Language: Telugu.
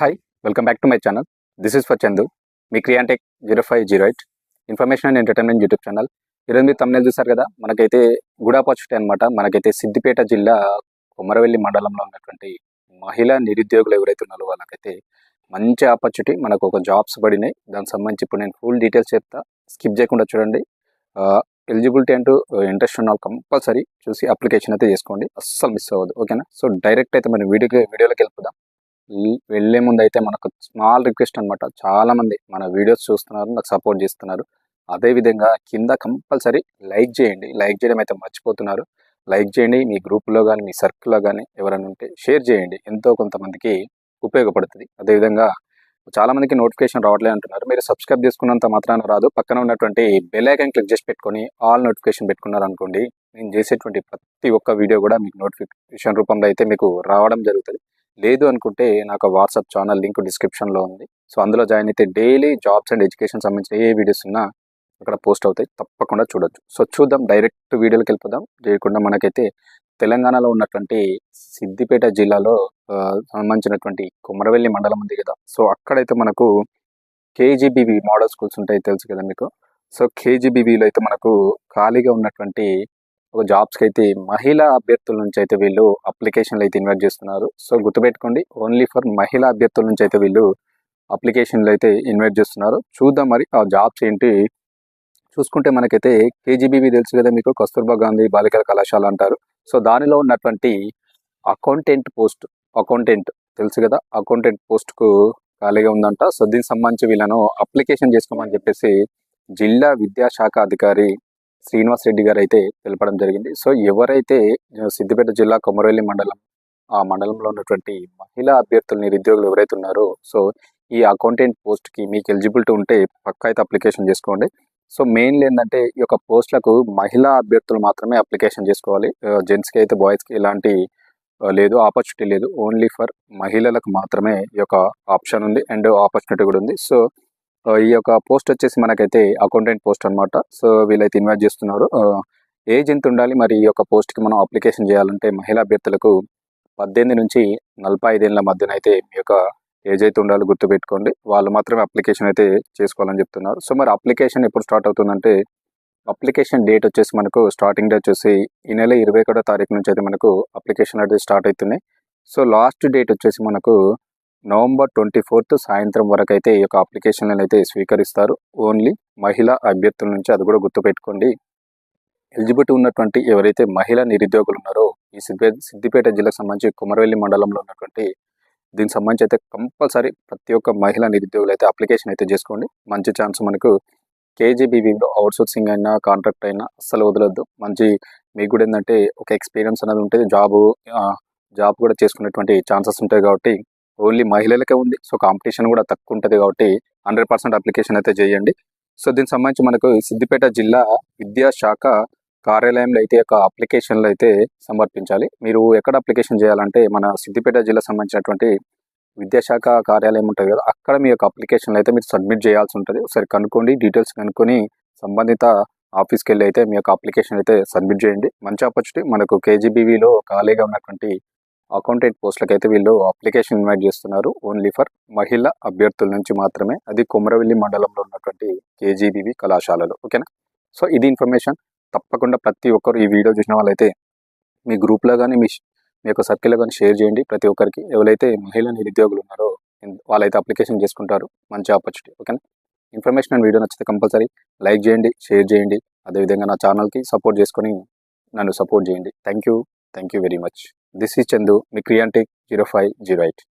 Hi welcome back to my channel this is for Chandu me క్రియాంటెక్ zero five zero eight information and entertainment YouTube channel ఈరోజు మీరు తమిళ చూసారు కదా? మనకైతే గుడ్ ఆపర్చునిటీ అనమాట మనకైతే సిద్దిపేట జిల్లా కొమరవెల్లి మండలంలో ఉన్నటువంటి మహిళా నిరుద్యోగులు ఎవరైతే ఉన్నారో వాళ్ళకైతే మంచి ఆపర్చునిటీ మనకు ఒక జాబ్స్ పడినాయి. దానికి సంబంధించి ఇప్పుడు నేను ఫుల్ డీటెయిల్స్ చెప్తా. స్కిప్ చేయకుండా చూడండి. ఎలిజిబిలిటీ అంటూ ఇంట్రెస్ట్ ఉన్న కంపల్సరీ చూసి అప్లికేషన్ అయితే చేసుకోండి. అస్సలు మిస్ అవ్వదు ఓకేనా సో డైరెక్ట్ అయితే మనం వీడియోకి వీడియోలోకి వెళ్ళిపోదాం. వెళ్ళే ముందు అయితే మనకు స్మాల్ రిక్వెస్ట్ అనమాట చాలామంది మన వీడియోస్ చూస్తున్నారు నాకు సపోర్ట్ చేస్తున్నారు. అదే విధంగా కింద కంపల్సరీ లైక్ చేయండి. లైక్ చేయడం అయితే మర్చిపోతున్నారు. లైక్ చేయండి. మీ గ్రూప్లో కానీ మీ సర్కిల్లో కానీ ఎవరైనా ఉంటే షేర్ చేయండి. ఎంతో కొంతమందికి ఉపయోగపడుతుంది. అదేవిధంగా చాలామందికి నోటిఫికేషన్ రావట్లేదు అంటున్నారు. మీరు సబ్స్క్రైబ్ చేసుకున్నంత మాత్రాన రాదు. పక్కన ఉన్నటువంటి బెల్ ఐకాన్ క్లిక్ చేసి పెట్టుకొని ఆల్ నోటిఫికేషన్ పెట్టుకున్నారు అనుకోండి నేను చేసేటువంటి ప్రతి ఒక్క వీడియో కూడా మీకు నోటిఫికేషన్ రూపంలో అయితే మీకు రావడం జరుగుతుంది. లేదు అనుకుంటే నాకు వాట్సాప్ ఛానల్ లింక్ డిస్క్రిప్షన్లో ఉంది. సో అందులో జాయిన్ అయితే డైలీ జాబ్స్ అండ్ ఎడ్యుకేషన్ సంబంధించిన ఏ వీడియోస్ ఉన్నా అక్కడ పోస్ట్ అవుతాయి. తప్పకుండా చూడొచ్చు. సో చూద్దాం. డైరెక్ట్ వీడియోలోకి వెళ్ళిపోదాం. చేయకుండా మనకైతే తెలంగాణలో ఉన్నటువంటి సిద్దిపేట జిల్లాలో సంబంధించినటువంటి కొమరవెల్లి మండలం ఉంది కదా. సో అక్కడైతే మనకు కేజీబీవి మోడల్ స్కూల్స్ ఉంటాయి తెలుసు కదా మీకు. సో కేజీబీవీలో అయితే మనకు ఖాళీగా ఉన్నటువంటి ఒక జాబ్స్కి అయితే మహిళా అభ్యర్థుల నుంచి అయితే వీళ్ళు అప్లికేషన్లు అయితే ఇన్వైట్ చేస్తున్నారు. సో గుర్తుపెట్టుకోండి ఓన్లీ ఫర్ మహిళా అభ్యర్థుల నుంచి అయితే వీళ్ళు అప్లికేషన్లు అయితే ఇన్వైట్ చేస్తున్నారు. చూద్దాం మరి ఆ జాబ్స్ ఏంటి? చూసుకుంటే మనకైతే కేజీబీవి తెలుసు కదా మీకు కస్తూర్బా గాంధీ బాలికల కళాశాల అంటారు. సో దానిలో ఉన్నటువంటి అకౌంటెంట్ పోస్ట్ అకౌంటెంట్ తెలుసు కదా అకౌంటెంట్ పోస్ట్కు ఖాళీగా ఉందంట. సో దీనికి సంబంధించి వీళ్ళను అప్లికేషన్ చేసుకోమని చెప్పేసి జిల్లా విద్యాశాఖ అధికారి శ్రీనివాస్ రెడ్డి గారు అయితే తెలపడం జరిగింది. సో ఎవరైతే సిద్దిపేట జిల్లా కొమరవెల్లి మండలం ఆ మండలంలో ఉన్నటువంటి మహిళా అభ్యర్థులు నిరుద్యోగులు ఎవరైతే ఉన్నారో సో ఈ అకౌంటెంట్ పోస్ట్కి మీకు ఎలిజిబిలిటీ ఉంటే పక్కా అయితే అప్లికేషన్ చేసుకోండి. సో మెయిన్లీ ఏంటంటే ఈ యొక్క పోస్టులకు మహిళా అభ్యర్థులు మాత్రమే అప్లికేషన్ చేసుకోవాలి. జెంట్స్కి అయితే బాయ్స్కి ఎలాంటి లేదు ఆపర్చునిటీ లేదు. ఓన్లీ ఫర్ మహిళలకు మాత్రమే ఈ యొక్క ఆప్షన్ ఉంది. అండ్ ఆపర్చునిటీ కూడా ఉంది. సో ఈ యొక్క పోస్ట్ వచ్చేసి మనకైతే అకౌంటెంట్ పోస్ట్ అన్నమాట. సో వీళ్ళైతే ఇన్వైట్ చేస్తున్నారు. ఏజ్ ఎంత ఉండాలి? మరి ఈ యొక్క పోస్ట్కి మనం అప్లికేషన్ చేయాలంటే మహిళా అభ్యర్థులకు పద్దెనిమిది నుంచి నలభై ఐదేళ్ళ మధ్యన అయితే మీ యొక్క ఏజ్ అయితే ఉండాలో గుర్తుపెట్టుకోండి. వాళ్ళు మాత్రమే అప్లికేషన్ అయితే చేసుకోవాలని చెప్తున్నారు. సో మరి అప్లికేషన్ ఎప్పుడు స్టార్ట్ అవుతుందంటే అప్లికేషన్ డేట్ వచ్చేసి మనకు స్టార్టింగ్ డేట్ వచ్చేసి ఈ నెల ఇరవై ఒకటో తారీఖు నుంచి అయితే మనకు అప్లికేషన్ అయితే స్టార్ట్ అవుతున్నాయి. సో లాస్ట్ డేట్ వచ్చేసి మనకు నవంబర్ ట్వంటీ ఫోర్త్ సాయంత్రం వరకు అయితే ఈ యొక్క అప్లికేషన్లను అయితే స్వీకరిస్తారు. ఓన్లీ మహిళా అభ్యర్థుల నుంచి అది కూడా గుర్తుపెట్టుకోండి. ఎలిజిబిలిటీ ఉన్నటువంటి ఎవరైతే మహిళా నిరుద్యోగులు ఉన్నారో ఈ సిద్దిపేట సిద్దిపేట జిల్లాకు సంబంధించి కుమరవెల్లి మండలంలో ఉన్నటువంటి దీనికి సంబంధించి అయితే కంపల్సరీ ప్రతి ఒక్క మహిళా నిరుద్యోగులు అయితే అప్లికేషన్ అయితే చేసుకోండి. మంచి ఛాన్స్ మనకు కేజీబీవీలో అవుట్ సోర్సింగ్ అయినా కాంట్రాక్ట్ అయినా అస్సలు వదలొద్దు. మంచి మీకు కూడా ఏంటంటే ఒక ఎక్స్పీరియన్స్ అనేది ఉంటుంది. జాబ్ జాబ్ కూడా చేసుకునేటువంటి ఛాన్సెస్ ఉంటాయి కాబట్టి ఓన్లీ మహిళలకే ఉంది. సో కాంపిటీషన్ కూడా తక్కువ ఉంటుంది కాబట్టి హండ్రెడ్ పర్సెంట్ అప్లికేషన్ అయితే చేయండి. సో దీనికి సంబంధించి మనకు సిద్దిపేట జిల్లా విద్యాశాఖ కార్యాలయంలో అయితే ఒక అప్లికేషన్లు అయితే సమర్పించాలి. మీరు ఎక్కడ అప్లికేషన్ చేయాలంటే మన సిద్దిపేట జిల్లా సంబంధించినటువంటి విద్యాశాఖ కార్యాలయం ఉంటుంది కదా అక్కడ మీ యొక్క అప్లికేషన్లు అయితే మీరు సబ్మిట్ చేయాల్సి ఉంటుంది. ఒకసారి కనుక్కోండి డీటెయిల్స్ కనుక్కొని సంబంధిత ఆఫీస్కి వెళ్ళి అయితే మీ యొక్క అప్లికేషన్ అయితే సబ్మిట్ చేయండి. మంచి ఆపర్చునిటీ మనకు కేజీబీవీలో ఖాళీగా ఉన్నటువంటి అకౌంటెంట్ పోస్టులకు అయితే వీళ్ళు అప్లికేషన్ ఇన్వైట్ చేస్తున్నారు. ఓన్లీ ఫర్ మహిళా అభ్యర్థుల నుంచి మాత్రమే. అది కొమరవెల్లి మండలంలో ఉన్నటువంటి కేజీబీవి కళాశాలలో. ఓకేనా? సో ఇది ఇన్ఫర్మేషన్. తప్పకుండా ప్రతి ఒక్కరు ఈ వీడియో చూసిన వాళ్ళైతే మీ గ్రూప్లో కానీ మీ మీ యొక్క సర్కిల్లో కానీ షేర్ చేయండి. ప్రతి ఒక్కరికి ఎవరైతే మహిళా నిరుద్యోగులు ఉన్నారో వాళ్ళైతే అప్లికేషన్ చేసుకుంటారు. మంచి ఆపర్చునిటీ. ఓకేనా? ఇన్ఫర్మేషన్ అండ్ వీడియో నచ్చితే కంపల్సరీ లైక్ చేయండి షేర్ చేయండి. అదేవిధంగా నా ఛానల్కి సపోర్ట్ చేసుకొని నన్ను సపోర్ట్ చేయండి. Thank you. Thank you very much. This is Chandu, Mikriantic 0508.